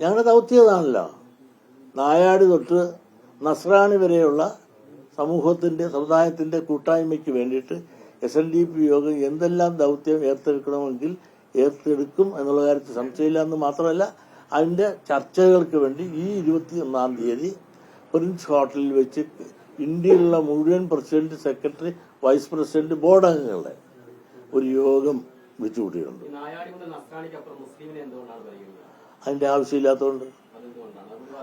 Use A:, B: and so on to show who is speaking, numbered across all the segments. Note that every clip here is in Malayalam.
A: ഞങ്ങളുടെ ദൗത്യതാണല്ലോ. നായാടി തൊട്ട് നസ്രാണി വരെയുള്ള സമൂഹത്തിന്റെ സമുദായത്തിന്റെ കൂട്ടായ്മയ്ക്ക് വേണ്ടിയിട്ട് എസ് എൻ ഡി പി യോഗം എന്തെല്ലാം ദൗത്യം ഏർത്തെടുക്കണമെങ്കിൽ ഏർത്തെടുക്കും എന്നുള്ള കാര്യത്തിൽ സംശയമില്ല എന്ന് മാത്രമല്ല അതിന്റെ ചർച്ചകൾക്ക് വേണ്ടി ഈ ഇരുപത്തി ഒന്നാം തീയതി പ്രിൻസ് ഹോട്ടലിൽ വെച്ച് ഇന്ത്യയിലുള്ള മുഴുവൻ president secretary vice president board അംഗങ്ങളുടെ ഒരു യോഗം വെച്ചുകൂട്ടിയിട്ടുണ്ട്. അതിന്റെ ആവശ്യമില്ലാത്തതുകൊണ്ട്.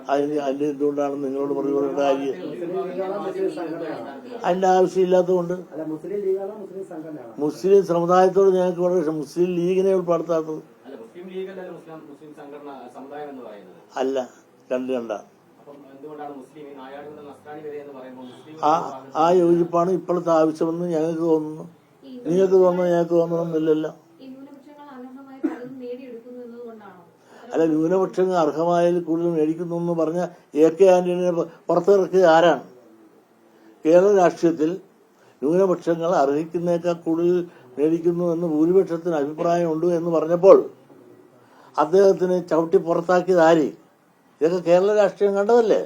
A: അതിന് അതിന് എന്തുകൊണ്ടാണ് നിങ്ങളോട് പറഞ്ഞു പറയേണ്ട കാര്യം. അതിന്റെ ആവശ്യമില്ലാത്തതുകൊണ്ട്.
B: മുസ്ലിം
A: സമുദായത്തോട് ഞങ്ങൾക്ക് വളരെ പക്ഷെ മുസ്ലിം ലീഗിനെ ഉൾപ്പെടുത്താത്തത്.
C: അല്ല
A: രണ്ട് രണ്ടാ. ആ ആ യോജിപ്പാണ് ഇപ്പോഴത്തെ ആവശ്യമെന്ന് ഞങ്ങൾക്ക് തോന്നുന്നു. നിങ്ങൾക്ക് തോന്നുന്നു ഞങ്ങൾക്ക് തോന്നണമെന്നില്ലല്ലോ. അല്ല ന്യൂനപക്ഷങ്ങൾ അർഹമായതിൽ കൂടുതൽ മേടിക്കുന്നു എന്ന് പറഞ്ഞ എ കെ ആന്റണിയെ പുറത്തിറക്കിയത് ആരാണ്? കേരള രാഷ്ട്രീയത്തിൽ ന്യൂനപക്ഷങ്ങൾ അർഹിക്കുന്നേക്കാൾ കൂടുതൽ മേടിക്കുന്നു എന്ന് ഭൂരിപക്ഷത്തിന് അഭിപ്രായമുണ്ട് എന്ന് പറഞ്ഞപ്പോൾ അദ്ദേഹത്തിന് ചവിട്ടി പുറത്താക്കിയത് ആര്? ഇതൊക്കെ കേരള രാഷ്ട്രീയം കണ്ടതല്ലേ?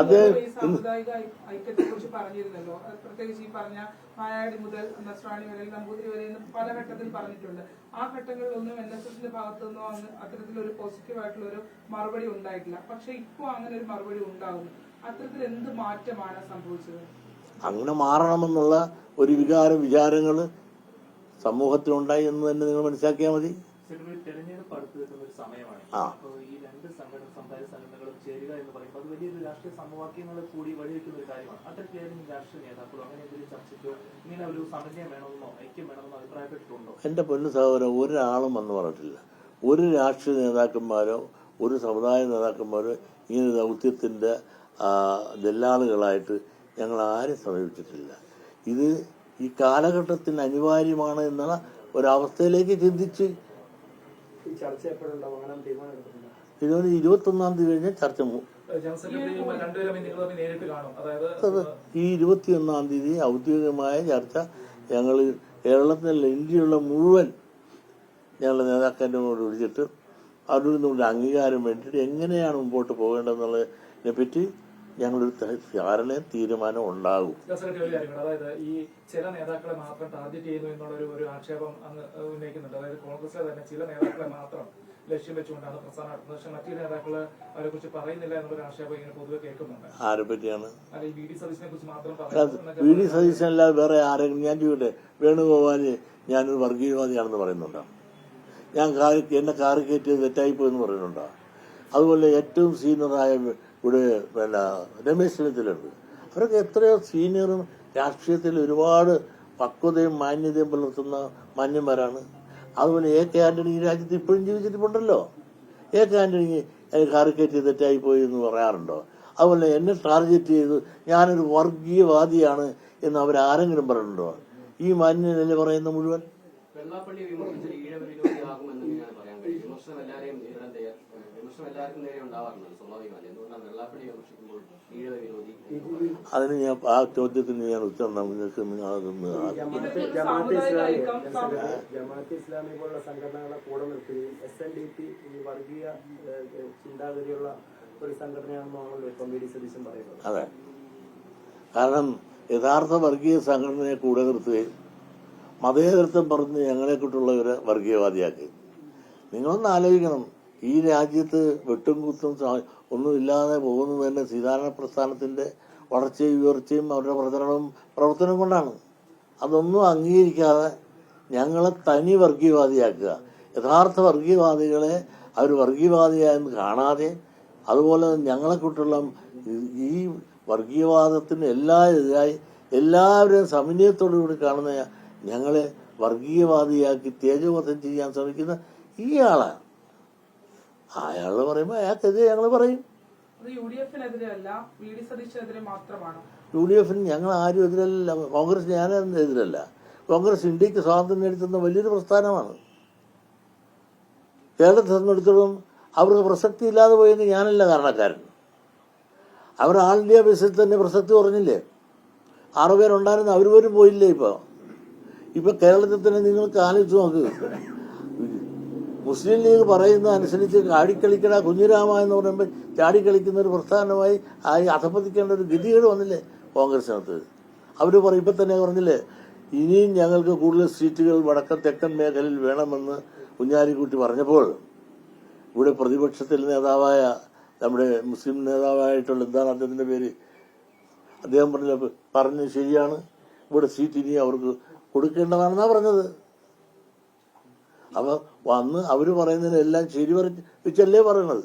A: അദ്ദേഹം
D: ഈ സാമുദായിക ഐക്യത്തെ കുറിച്ച് പറഞ്ഞിരുന്നല്ലോ. അത് പ്രത്യേകിച്ച് ഈ പറഞ്ഞ മുതൽ നസ്രാണി വരെ നമ്പൂതിരി വരെ പല ഘട്ടത്തിൽ പറഞ്ഞിട്ടുണ്ട്. ആ ഘട്ടങ്ങളിലൊന്നും എൻ എസ് എസിന്റെ ഭാഗത്തുനിന്നോ അന്ന് അത്തരത്തിലൊരു പോസിറ്റീവ് ആയിട്ടുള്ള ഒരു മറുപടി ഉണ്ടായിട്ടില്ല. പക്ഷെ ഇപ്പോൾ അങ്ങനെ ഒരു മറുപടി ഉണ്ടാകുന്നു അത്തരത്തിൽ എന്ത് മാറ്റമാണ് സംഭവിച്ചത്?
A: അങ്ങനെ മാറണമെന്നുള്ള ഒരു വികാരം വിചാരങ്ങൾ സമൂഹത്തിലുണ്ടായി എന്ന് തന്നെ നിങ്ങൾ മനസ്സിലാക്കിയാൽ മതി.
E: തെരഞ്ഞെടുപ്പ് അടുത്ത് നിൽക്കുന്ന ഒരു സമയമാണ്. അപ്പോൾ ഈ രണ്ട് സംഘടന സംഘടനകളും ചേരുക എന്ന് പറയുമ്പോൾ അത് വലിയൊരു രാഷ്ട്രീയ സമവാക്യങ്ങൾ കൂടി വഴിവെക്കുന്ന ഒരു കാര്യമാണ്. രാഷ്ട്രീയ നേതാക്കളോ. അങ്ങനെ എന്തെങ്കിലും ചർച്ചയ്ക്കോ ഇങ്ങനെ ഒരു സമന്വയം വേണമെന്നോ ഐക്യം വേണമെന്നോ അഭിപ്രായപ്പെട്ടിട്ടുണ്ടോ?
A: എന്റെ പൊന്നു സഹോദരൻ ഒരാളും വന്ന് പറഞ്ഞിട്ടില്ല. ഒരു രാഷ്ട്രീയ നേതാക്കന്മാരോ ഒരു സമുദായ നേതാക്കന്മാരോ ഇങ്ങനെ ദൗത്യത്തിന്റെ ദല്ലാളുകളായിട്ട് ഞങ്ങൾ ആരും സമീപിച്ചിട്ടില്ല. ഇത് ഈ കാലഘട്ടത്തിന് അനിവാര്യമാണ് എന്നുള്ള ഒരവസ്ഥയിലേക്ക് ചിന്തിച്ച്
B: ഈ ചർച്ച എപ്പോഴുണ്ടാവും അങ്ങനെ തീരുമാനം എടുത്തിട്ടുണ്ട്
A: ഇതുപോലെ ഇരുപത്തൊന്നാം തീയതി കഴിഞ്ഞാൽ ചർച്ച പോകും ഈ ഇരുപത്തിയൊന്നാം തീയതി ഔദ്യോഗികമായ ചർച്ച ഞങ്ങൾ കേരളത്തിലുള്ള ഇന്ത്യയുള്ള മുഴുവൻ ഞങ്ങളുടെ നേതാക്കന്മാരോട് വിളിച്ചിട്ട് അവരിൽ നിന്നുള്ള അംഗീകാരം വേണ്ടിയിട്ട് എങ്ങനെയാണ് മുമ്പോട്ട് പോകേണ്ടതെന്നുള്ളതിനെ പറ്റി ഞങ്ങളൊരു ധാരണയും തീരുമാനം ഉണ്ടാകും.
F: അതായത് ഈ ചില നേതാക്കളെ മാത്രം ടാർഗറ്റ് ചെയ്യുന്നു എന്നുള്ള ഒരു ആക്ഷേപം അങ്ങ് ഉന്നയിക്കുന്നുണ്ട്. അതായത് കോൺഗ്രസിലെ തന്നെ ചില നേതാക്കളെ മാത്രം ലക്ഷ്യം വെച്ചുകൊണ്ടാണ് പ്രസ്ഥാനം നടത്തുന്നത് പക്ഷെ മറ്റു നേതാക്കൾ അവരെ കുറിച്ച് പറയുന്നില്ല എന്നുള്ള ഒരു ആക്ഷേപം ഇങ്ങനെ പൊതുവെ കേൾക്കുന്നുണ്ട്.
A: ആരെ പറ്റിയാണ്?
F: ബി ഡി സതീശിനെ കുറിച്ച് മാത്രം
A: വി ഡി സതീശനല്ലാതെ വേറെ ആരെങ്കിലും ഞാൻ ചോദിക്കട്ടെ വേണുഗോപാൽ ഞാനൊരു വർഗീയവാദിയാണെന്ന് പറയുന്നുണ്ടോ? ഞാൻ എന്നെ കാറി കയറ്റിയത് തെറ്റായിപ്പോയെന്ന് പറയുന്നുണ്ടോ? അതുപോലെ ഏറ്റവും സീനിയറായ ഇവിടെ പിന്നെ രമേശ് ചെന്നിത്തലുണ്ട് അവരൊക്കെ എത്രയോ സീനിയറും രാഷ്ട്രീയത്തിൽ ഒരുപാട് പക്വതയും മാന്യതയും പുലർത്തുന്ന മാന്യന്മാരാണ്. അതുപോലെ എ കെ ആന്റണി ഈ രാജ്യത്ത് ഇപ്പോഴും ജീവിച്ചിട്ടുണ്ടല്ലോ. എ കെ ആന്റണി കാറി കയറ്റി തെറ്റായിപ്പോയി എന്ന് പറയാറുണ്ടോ? അതുപോലെ എന്നെ ടാർഗറ്റ് ചെയ്ത് ഞാനൊരു വർഗീയവാദിയാണ് എന്ന് അവരാരെങ്കിലും പറഞ്ഞിട്ടുണ്ടോ? ഈ മാന്യനല്ലേ പറയുന്ന മുഴുവൻ?
C: വിമർശനം എല്ലാവരെയും നേരിടാൻ തയ്യാർ വിമർശനം എല്ലാവർക്കും നേരെ ഉണ്ടാവാറുണ്ട് സ്വാഭാവികമല്ല. എന്തുകൊണ്ടാണ് വെള്ളാപ്പള്ളി വിമർശിക്കുമ്പോൾ ഈഴവ വിരോധി?
A: അതിന് ഞാൻ ആ ചോദ്യത്തിന് ഞാൻ ഉത്തരം നിങ്ങൾക്ക്
B: ജമാഅത്ത് ഇസ്ലാമി പോലുള്ള സംഘടനകളെ കൂടെ നിർത്തുകയും എസ് എൻ ഡി പി ഈ വർഗീയ ചിന്താഗതിയുള്ള ഒരു സംഘടനയാണെന്നാണല്ലോ ഇപ്പം വി ഡി സതീശൻ പറയുന്നത്.
A: അതെ. കാരണം യഥാർത്ഥ വർഗീയ സംഘടനയെ കൂടെ നിർത്തുകയും മതേതരത്വം പറഞ്ഞ് ഞങ്ങളെ കൂട്ടുള്ളവരെ വർഗീയവാദിയാക്കി നിങ്ങളൊന്ന് ആലോചിക്കണം. ഈ രാജ്യത്ത് വെട്ടും കുത്തും ഒന്നുമില്ലാതെ പോകുന്നത് തന്നെ സീതാരാമ പ്രസ്ഥാനത്തിന്റെ വളർച്ചയും ഉയർച്ചയും അവരുടെ പ്രചരണവും പ്രവർത്തനവും കൊണ്ടാണ്. അതൊന്നും അംഗീകരിക്കാതെ ഞങ്ങളെ തനി വർഗീയവാദിയാക്കുക. യഥാർത്ഥ വർഗീയവാദികളെ അവർ വർഗീയവാദിയായെന്ന് കാണാതെ അതുപോലെ ഞങ്ങളെ കൂട്ടുള്ള ഈ- വർഗീയവാദത്തിന് എല്ലാ എതിരായി എല്ലാവരെയും സമന്വയത്തോടു കൂടി കാണുന്ന ഞങ്ങളെ വർഗീയവാദിയാക്കി തേജോവധം ചെയ്യാൻ ശ്രമിക്കുന്ന ഈ അയാൾ പറയുമ്പോൾ അയാൾക്കെതിരെ ഞങ്ങൾ പറയും.
D: യു ഡി
A: എഫിന് ഞങ്ങൾ ആരും എതിരല്ല. കോൺഗ്രസ് ഞാൻ എതിരല്ല. കോൺഗ്രസ് ഇന്ത്യയ്ക്ക് സ്വാതന്ത്ര്യം നേടിത്തുന്ന വലിയൊരു പ്രസ്ഥാനമാണ്. കേരളത്തെ സംബന്ധിച്ചിടത്തോളം അവർക്ക് പ്രസക്തി ഇല്ലാതെ പോയെന്ന് ഞാനല്ല കാരണക്കാരൻ. അവർ ആൾ ഇന്ത്യ ബേസിൽ തന്നെ പ്രസക്തി കുറഞ്ഞില്ലേ? ആറുപേരുണ്ടായിരുന്നു അവർ പോലും പോയില്ലേ ഇപ്പോൾ ഇപ്പൊ കേരളത്തിൽ തന്നെ നിങ്ങൾക്ക് ആലോചിച്ച് നോക്ക്. മുസ്ലിം ലീഗ് പറയുന്ന അനുസരിച്ച് ചാടിക്കളിക്കട കുഞ്ഞിരാമ എന്ന് പറയുമ്പോൾ ചാടിക്കളിക്കുന്ന ഒരു പ്രസ്ഥാനമായി ആയി അധപ്പതിക്കേണ്ട ഒരു ഗതികേട് വന്നില്ലേ കോൺഗ്രസിനകത്ത് അവർ പറയും ഇപ്പം തന്നെ പറഞ്ഞില്ലേ ഇനിയും ഞങ്ങൾക്ക് കൂടുതൽ സീറ്റുകൾ വടക്കൻ തെക്കൻ മേഖലയിൽ വേണമെന്ന് കുഞ്ഞാലിക്കുട്ടി പറഞ്ഞപ്പോൾ ഇവിടെ പ്രതിപക്ഷത്തിൽ നേതാവായ നമ്മുടെ മുസ്ലിം നേതാവായിട്ടുള്ള എന്താണ് അദ്ദേഹത്തിന്റെ പേര്? അദ്ദേഹം പറഞ്ഞ പറഞ്ഞു ശരിയാണ്. ഇവിടെ സീറ്റ് ഇനി അവർക്ക് കൊടുക്കേണ്ടതാണെന്നാണ് പറഞ്ഞത്. അപ്പൊ വന്ന് അവർ പറയുന്നതിനെല്ലാം ശരി പറഞ്ഞ് വെച്ചല്ലേ പറയണത്?